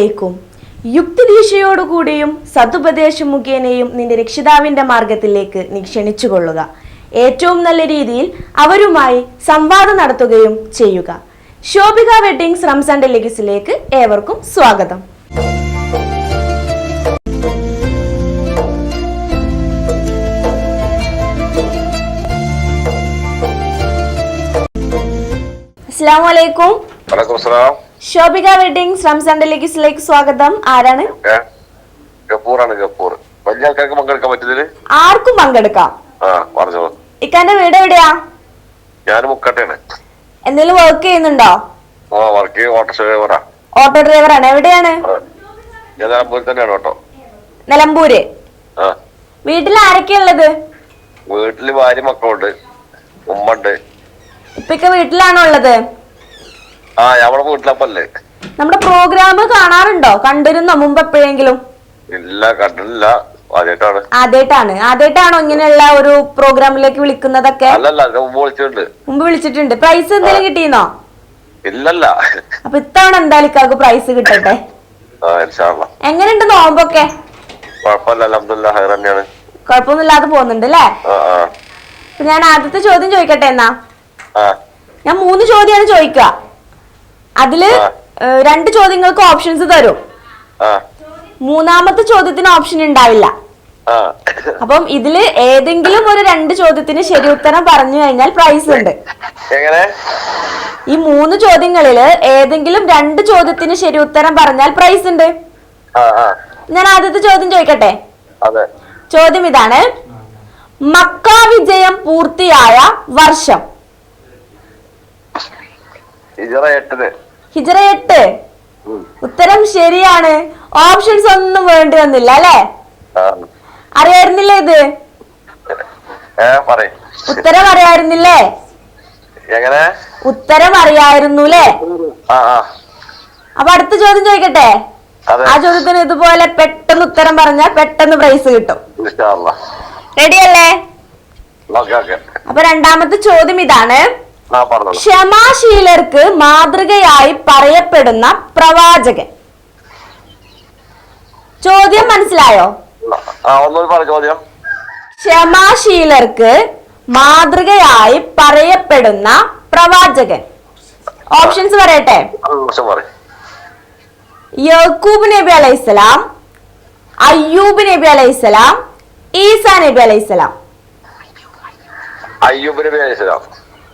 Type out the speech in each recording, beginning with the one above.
അലൈക്കും യുക്തിദീക്ഷയോടുകൂടിയും സതുപദേശം മുഖേനയും നിന്റെ രക്ഷിതാവിന്റെ മാർഗത്തിലേക്ക് നീ ക്ഷണിച്ചുകൊള്ളുക ഏറ്റവും നല്ല രീതിയിൽ അവരുമായി സംവാദം നടത്തുകയും ചെയ്യുക. ശോഭിക വെഡിങ്സ് റംസാൻ ഡെലിഗസിലേക്ക് ഏവർക്കും സ്വാഗതം. അസ്സാം വലൈക്കും ശോഭിക വെഡിങ്സ് റംസാൻ ഡെലിഗസിലേക്ക് സ്വാഗതം. ആരാണ്? ഗപ്പൂറാണ് ഗപ്പൂർ വലിയ ആൾക്കാർക്ക് പങ്കെടുക്കാൻ പറ്റുന്നതിൽ ആർക്കും പങ്കെടുക്കാം. ആ പറഞ്ഞോളൂ. ഇക്കാന്റെ വീട് എവിടെയാ? ഞാൻ മുക്കട്ടയാണ്. എന്തെങ്കിലും വർക്ക് ചെയ്യുന്നുണ്ടോ? ഓ വർക്ക് ഓട്ടോ ഡ്രൈവറാ ഓട്ടോ ഡ്രൈവറാണ് എവിടെയാണ്? ഞാൻ നിലമ്പൂരിൽ തന്നെയാണ് ഓട്ടോ നിലമ്പൂര്. ആ. വീട്ടിൽ ആരൊക്കെയുള്ളത് വീട്ടിൽ ഭാര്യ മക്കളുണ്ട്. ഉമ്മ ഉണ്ട്. ഇപ്പൊക്കെ വീട്ടിലാണോ ഉള്ളത്? ആ വീട്ടിലപ്പല്ലേ. നമ്മുടെ പ്രോഗ്രാം കാണാറുണ്ടോ? കണ്ടിരുന്നോ മുമ്പ് എപ്പോഴെങ്കിലും ഇല്ല കണ്ടില്ല ആദ്യമായിട്ടാണ് ആദ്യമായിട്ടാണ് ആദ്യമായിട്ടാണോ ഇങ്ങനെയുള്ള ഒരു പ്രോഗ്രാമിലേക്ക് വിളിക്കുന്നതൊക്കെ? അല്ലല്ല അതിന് മുമ്പ് വിളിച്ചിട്ടുണ്ട്. മുമ്പ് വിളിച്ചിട്ടുണ്ട്. പ്രൈസ് എന്തെങ്കിലും കിട്ടിയെന്നോ ഇല്ലല്ല. അപ്പൊ ഇത്തവണ എന്തായാലും ഇക്കാർക്ക് പ്രൈസ് കിട്ടട്ടെ? ആ ഇൻഷാള്ള എങ്ങനെയുണ്ട് നോമ്പൊക്കെ? കുഴപ്പമില്ല അലഹമില്ല ഹയർ തന്നെയാണ്. കുഴപ്പമൊന്നുമില്ലാതെ പോകുന്നുണ്ട് അല്ലേ? ആ ആ. അപ്പൊ ഞാൻ ആദ്യത്തെ ചോദ്യം ചോദിക്കട്ടെ എന്നാ? ആ. ഞാൻ മൂന്ന് ചോദ്യമാണ് ചോദിക്കുക. അതിൽ രണ്ട് ചോദ്യങ്ങൾക്ക് ഓപ്ഷൻസ് തരും. മൂന്നാമത്തെ ചോദ്യത്തിന് ഓപ്ഷൻ ഉണ്ടാവില്ല. അപ്പം ഇതിൽ ഏതെങ്കിലും ഒരു രണ്ട് ചോദ്യത്തിന് ശരി ഉത്തരം പറഞ്ഞു കഴിഞ്ഞാൽ പ്രൈസ് ഉണ്ട്. ഈ മൂന്ന് ചോദ്യങ്ങളിൽ ഏതെങ്കിലും രണ്ട് ചോദ്യത്തിന് ശരി ഉത്തരം പറഞ്ഞാൽ പ്രൈസ് ഉണ്ട്. ഞാൻ ആദ്യത്തെ ചോദ്യം ചോദിക്കട്ടെ? ചോദ്യം ഇതാണ്. മക്ക വിജയം പൂർത്തിയായ വർഷം. ഹിജറ എട്ട്. ഉത്തരം ശരിയാണ്. ഓപ്ഷൻസ് ഒന്നും വേണ്ടി വന്നില്ല അല്ലെ? അറിയായിരുന്നില്ലേ ഇത്? ഉത്തരം അറിയായിരുന്നില്ലേ? എങ്ങനെ? ഉത്തരം അറിയായിരുന്നു അല്ലേ? ആ ആ. അപ്പൊ അടുത്ത ചോദ്യം ചോദിക്കട്ടെ? ആ ചോദ്യത്തിന് ഇതുപോലെ പെട്ടെന്ന് ഉത്തരം പറഞ്ഞാൽ പെട്ടെന്ന് പ്രൈസ് കിട്ടും. റെഡിയല്ലേ അപ്പൊ രണ്ടാമത്തെ ചോദ്യം ഇതാണ്. ക്ഷമാശീലർക്ക് മാതൃകയായി പറയപ്പെടുന്ന പ്രവാചകൻ. ചോദ്യം മനസ്സിലായോ? ക്ഷമാശീലർക്ക് മാതൃകയായി പറയപ്പെടുന്ന പ്രവാചകൻ. ഓപ്ഷൻസ് പറയട്ടെ. യക്കൂബ് നബി അലൈഹിസ്സലാം അയ്യൂബ് നബി അലൈഹിസ്സലാം ഈസാ നബി അലൈഹിസ്സലാം നബി പേശലാം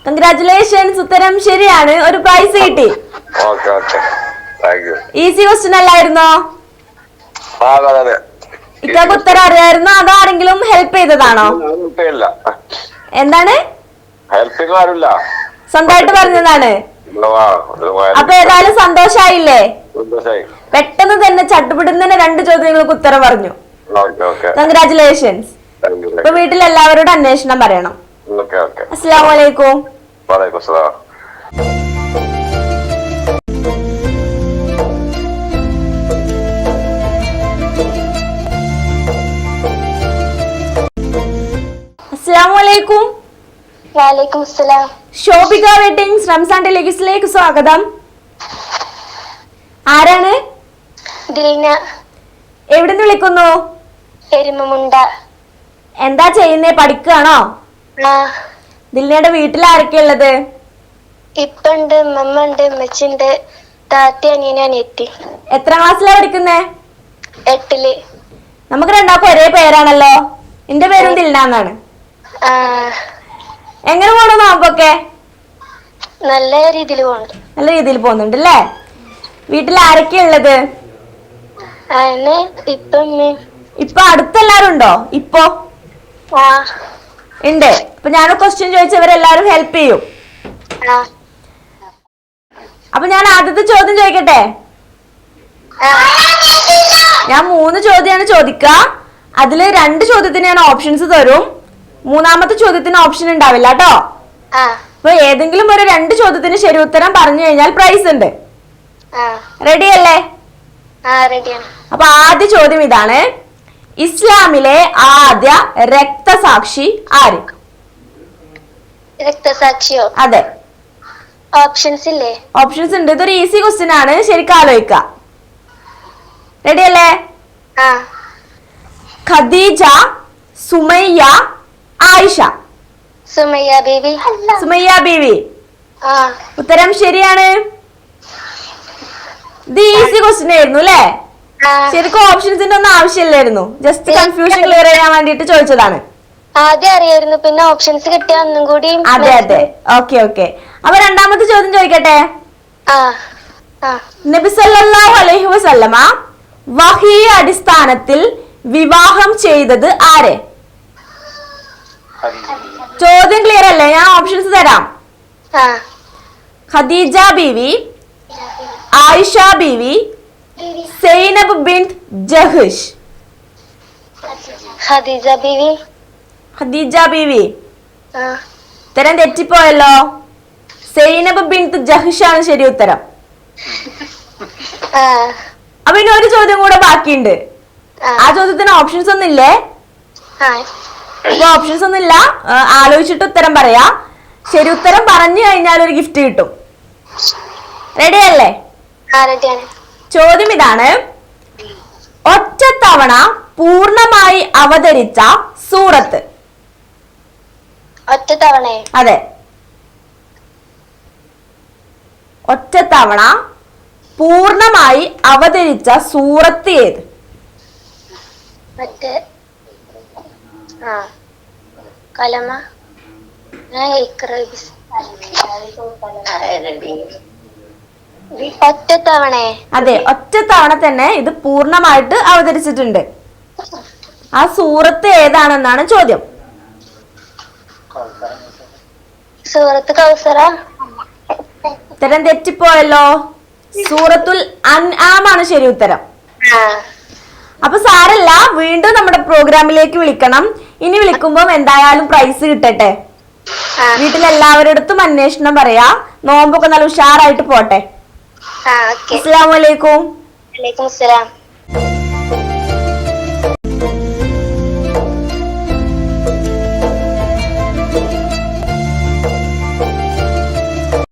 കൺഗ്രാറ്റുലേഷൻസ് ഉത്തരം ശരിയാണ്. ഒരു പ്രൈസ് കിട്ടി. Okay okay thank you easy question അല്ലായിരുന്നോ? ഇക്കാക്ക് ഉത്തരം അറിയായിരുന്നോ അതോ ആരെങ്കിലും ഹെൽപ്പ് ചെയ്തതാണോ? എന്താണ്? സ്വന്തമായിട്ട് പറഞ്ഞതാണ്. അപ്പൊ ഏതായാലും സന്തോഷായില്ലേ? സന്തോഷായി. പെട്ടെന്ന് തന്നെ ചട്ടുപിടുന്ന രണ്ട് ചോദ്യങ്ങൾക്ക് ഉത്തരം പറഞ്ഞു. കൺഗ്രാറ്റുലേഷൻസ് ഇപ്പൊ വീട്ടിൽ എല്ലാവരോടും അന്വേഷണം പറയണം. അസ്സാം വലൈക്കും വലൈക്കും സലാം അസ്സാം വലൈക്കും വാലേക്കും സലാം ശോഭിക വെഡിങ്സ് റംസാൻ ടെലിഗസിലേക്ക് സ്വാഗതം. ആരാണ്? ദിൽന. എവിടുന്ന് വിളിക്കുന്നു? എരുമമുണ്ട. എന്താ ചെയ്യുന്നേ? പഠിക്കുകയാണോ? ആ. ദില്ലിയുടെ വീട്ടിൽ ആരൊക്കെയുള്ളത് ഇപ്പണ്ട് മമ്മ ഉണ്ട് ഉമ്മച്ചുണ്ട് താത്തി അനിയനും അനിയത്തി. എത്ര ക്ലാസ്സിലാ പഠിക്കുന്നേ? എട്ടിൽ. നമുക്ക് രണ്ടാൾക്കും ഒരേ പേരാണല്ലോ. എന്റെ പേരും ദിൽന എന്നാണ്. ആ. എങ്ങനെ പോണു നോമ്പൊക്കെ? നല്ല രീതിയിൽ പോണ്ട് നല്ല രീതിയിൽ പോകുന്നുണ്ട് അല്ലേ വീട്ടിൽ ആരൊക്കെയുള്ളത് അതിന് ഇപ്പം ഉമ്മയും, ഇപ്പൊ അടുത്തെല്ലാരും ഉണ്ടോ? ഇപ്പോ? ആ. ഉണ്ട് അപ്പൊ ഞാൻ ക്വസ്റ്റ്യൻ ചോദിച്ചവരെല്ലാരും ഹെൽപ്പ് ചെയ്യും. അപ്പൊ ഞാൻ ആദ്യത്തെ ചോദ്യം ചോദിക്കട്ടെ? ഞാൻ മൂന്ന് ചോദ്യമാണ് ചോദിക്കുക അതിൽ രണ്ട് ചോദ്യത്തിന് ഞാൻ ഓപ്ഷൻസ് തരും. മൂന്നാമത്തെ ചോദ്യത്തിന് ഓപ്ഷൻ ഉണ്ടാവില്ല കേട്ടോ അപ്പൊ ഏതെങ്കിലും ഒരു രണ്ട് ചോദ്യത്തിന് ശരി ഉത്തരം പറഞ്ഞു കഴിഞ്ഞാൽ പ്രൈസ് ഉണ്ട് റെഡി അല്ലേ? അപ്പൊ ആദ്യ ചോദ്യം ഇതാണ്. ഇസ്ലാമിലെ ആദ്യ രക്തസാക്ഷി ആര്? രക്തസാക്ഷിയോ? അതെ. ഓപ്ഷൻസ് ഇല്ലേ? ഓപ്ഷൻസ് ഉണ്ട്. ഇതൊരു ഈസി ക്വസ്റ്റ്യൻ ആണ്. ശരിക്കും ആലോചിക്ക. റെഡി അല്ലേ? ആ. ഖദീജ സുമയ്യ ആയിഷ. സുമയ്യ ബീവി. സുമയ്യ ബീവി. ആ. ഉത്തരം ശരിയാണ്. ഇത് ഈസി ക്വസ്റ്റ്യൻ ആയിരുന്നു അല്ലേ? ശരിക്കും ഓപ്ഷൻസിന്റെ ഒന്നും ആവശ്യമില്ലായിരുന്നു. ജസ്റ്റ് കൺഫ്യൂഷൻ ക്ലിയർ ചെയ്യാൻ വേണ്ടിട്ട് ചോദിച്ചതാണ്. ആദ്യം അറിയായിരുന്നു പിന്നെ ഓപ്ഷൻസ് കിട്ടിയ ഒന്നും കൂടി അതെ അതെ. ഓക്കെ ഓക്കെ അപ്പൊ രണ്ടാമത്തെ ചോദ്യം ചോദിക്കട്ടെ? നബി സല്ലല്ലാഹു അലൈഹി വസല്ലമ വഹി അടിസ്ഥാനത്തിൽ വിവാഹം ചെയ്തത് ആരെ? ചോദ്യം ക്ലിയർ അല്ലേ? ഞാൻ ഓപ്ഷൻസ് തരാം. ഖദീജ ബീവി ആയിഷ ബീവി സൈനബ് ബിൻ ജഹിഷ് ഖദീജ ബീവി ഖദീജ ബീവി ഉത്തരം തെറ്റിപ്പോയല്ലോ. സൈനബ് ബിൻ ജഹിഷ് ആണ് ശരി ഉത്തരം. അപ്പൊ ഇനി ഒരു ചോദ്യം കൂടെ ബാക്കിയുണ്ട്. ആ. ചോദ്യത്തിന് ഓപ്ഷൻസ് ഒന്നും ഇല്ലേ? ഇപ്പൊ ഓപ്ഷൻസ് ഒന്നും ഇല്ല. ആ, ആലോചിച്ചിട്ട് ഉത്തരം പറയാ. ശരി ഉത്തരം പറഞ്ഞു കഴിഞ്ഞാൽ ഒരു ഗിഫ്റ്റ് കിട്ടും. റെഡി അല്ലേ? ചോദ്യം ഇതാണ്. ഒറ്റത്തവണ പൂർണമായി അവതരിച്ച സൂറത്ത്. ഒറ്റത്തവണ? അതെ. ഒറ്റത്തവണ പൂർണമായി അവതരിച്ച സൂറത്ത് ഏത്? മറ്റേ ആ കലമ. ഇക്ര ബിസ്- ഒറ്റ തവണ അതെ ഒറ്റത്തവണ തന്നെ ഇത് പൂർണമായിട്ട് അവതരിച്ചിട്ടുണ്ട്. ആ സൂറത്ത് ഏതാണെന്നാണ് ചോദ്യം. സൂറത്ത് കൗസറ? ഉത്തരം തെറ്റിപ്പോയല്ലോ. സൂറത്തുൽ അൻആമാണ് ശരി ഉത്തരം. അപ്പൊ സാരല്ല വീണ്ടും നമ്മുടെ പ്രോഗ്രാമിലേക്ക് വിളിക്കണം. ഇനി വിളിക്കുമ്പോൾ എന്തായാലും പ്രൈസ് കിട്ടട്ടെ. വീട്ടിലെല്ലാവരുടെ അടുത്തും അന്വേഷണം പറയാ. നോമ്പൊക്കെ നല്ല ഉഷാറായിട്ട് പോട്ടെ. ആ ഓക്കെ. അസ്സാം വലൈക്കും വലൈക്കും അസ്സലാം.